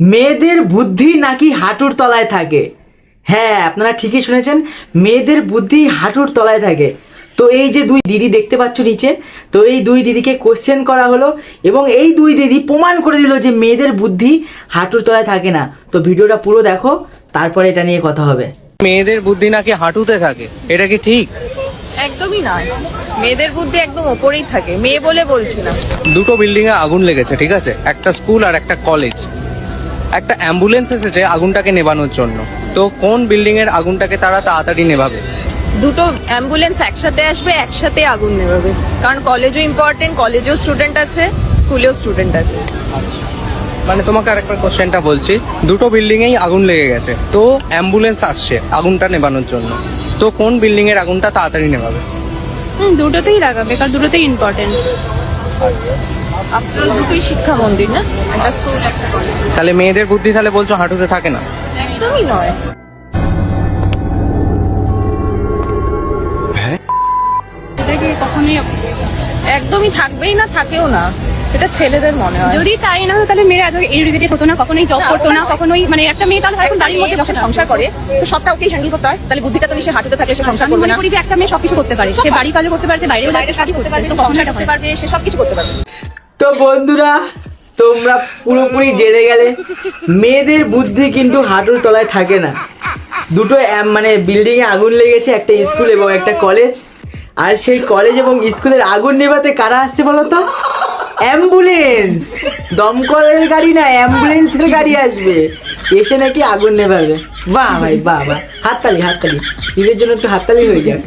মেয়েদের বুদ্ধি নাকি হাঁটুর তলায় থাকে? হ্যাঁ আপনারা ঠিকই শুনেছেন মেয়েদের বুদ্ধি হাঁটুর তলায় থাকে। তো এই যে দুই দিদি দেখতে পাচ্ছ নিচে তো এই দুই দিদিকে কোশ্চেন করা হলো এবং এই দুই দিদি প্রমাণ করে দিল যে মেয়েদের বুদ্ধি হাঁটুর তলায় থাকে না। তো ভিডিওটা পুরো দেখো তারপরে এটা নিয়ে কথা হবে। মেয়েদের বুদ্ধি নাকি হাঁটুতে থাকে? এটা কি ঠিক? একদমই নয়। মেয়েদের বুদ্ধি একদম ওপরেই থাকে। মেয়ে বলে বলছি না। দুটো বিল্ডিং এ আগুন লেগেছে ঠিক আছে? একটা স্কুল আর একটা কলেজ একটা অ্যাম্বুলেন্স এসেছে আগুনটাকে নেভানোর জন্য। তো কোন বিল্ডিং এর আগুনটাকে তারা তাড়াতাড়ি নেভাবে? দুটো অ্যাম্বুলেন্স একসাথে আসবে একসাথে আগুন নেভাবে। কারণ কলেজও ইম্পর্টেন্ট কলেজেও স্টুডেন্ট আছে স্কুলেও স্টুডেন্ট আছে। মানে তোমাকে আরেকবার কোশ্চেনটা বলছি দুটো বিল্ডিং এই আগুন লেগে গেছে। তো অ্যাম্বুলেন্স আসছে আগুনটা নেভানোর জন্য। তো কোন বিল্ডিং এর আগুনটা তাড়াতাড়ি নেভাবে? হুম দুটোতেই লাগাবে কারণ দুটোতেই ইম্পর্টেন্ট আফটার দুটোই শিক্ষা মন্দির না? একটা স্কুল একটা তাহলে মেয়েদের বুদ্ধি তাহলে বলছো হাঁটুতে থাকে না? একদমই নয়। কখনোই একদমই থাকবেই না থাকেও না। এটা ছেলেদের মনে হয়। যদি তাই না হতো তাহলে মেয়েরা এত এডুকেটেড হতো না কখনোই জব করতো না কখনোই মানে একটা মেয়ে তাহলে এখন বাড়ির মধ্যে যখন সংসার করে তো সবটা ওকেই হ্যান্ডেল করতে হয়। তাহলে বুদ্ধিটা তো সে হাঁটুতে থাকলে সে সংসার করবে মনে না। করি যে একটা মেয়ে সবকিছু করতে পারে। সে বাড়ি কাজও করতে পারছে বাইরেও বাইরের কাজ করতে সে সংসারটা করতে পারবে সে সবকিছু করতে পারবে। তো বন্ধুরা, তোমরা পুরোপুরি জেনে গেলে, মেয়েদের বুদ্ধি কিন্তু হাঁটুর তলায় থাকে না। দুটো মানে বিল্ডিংয়ে আগুন লেগেছে, একটা স্কুল এবং একটা কলেজ। আর সেই কলেজ এবং স্কুলের আগুন নেভাতে কারা আসছে বলো তো? অ্যাম্বুলেন্স! দমকলের গাড়ি না, অ্যাম্বুলেন্সের গাড়ি আসবে। এসে নাকি আগুন নেভাবে। বাহ ভাই, বাহ বাহ। হাততালি হাততালি। ঈদের জন্য একটু হাততালি হয়ে যাক।